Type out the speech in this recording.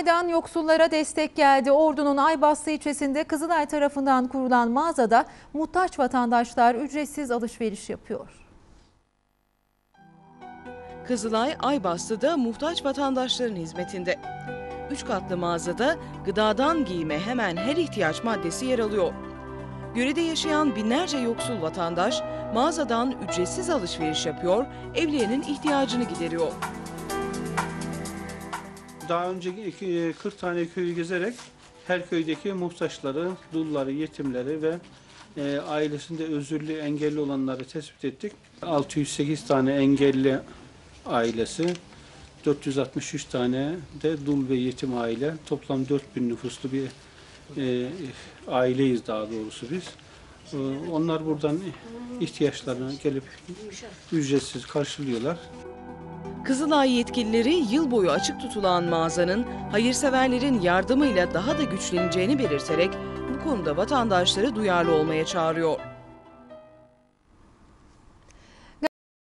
Kızılay'dan yoksullara destek geldi. Ordu'nun Aybastı ilçesinde Kızılay tarafından kurulan mağazada muhtaç vatandaşlar ücretsiz alışveriş yapıyor. Kızılay Aybastı'da muhtaç vatandaşların hizmetinde. Üç katlı mağazada gıdadan giyime hemen her ihtiyaç maddesi yer alıyor. Yörede yaşayan binlerce yoksul vatandaş mağazadan ücretsiz alışveriş yapıyor, evlerinin ihtiyacını gideriyor. Daha önce iki- 40 tane köyü gezerek her köydeki muhtaçları, dulları, yetimleri ve e, ailesinde özürlü, engelli olanları tespit ettik. 608 tane engelli ailesi, 463 tane de dul ve yetim aile. Toplam 4000 nüfuslu bir e, aileyiz daha doğrusu biz. E, onlar buradan ihtiyaçlarını gelip ücretsiz karşılıyorlar. Kızılay yetkilileri yıl boyu açık tutulan mağazanın hayırseverlerin yardımıyla daha da güçleneceğini belirterek bu konuda vatandaşları duyarlı olmaya çağırıyor.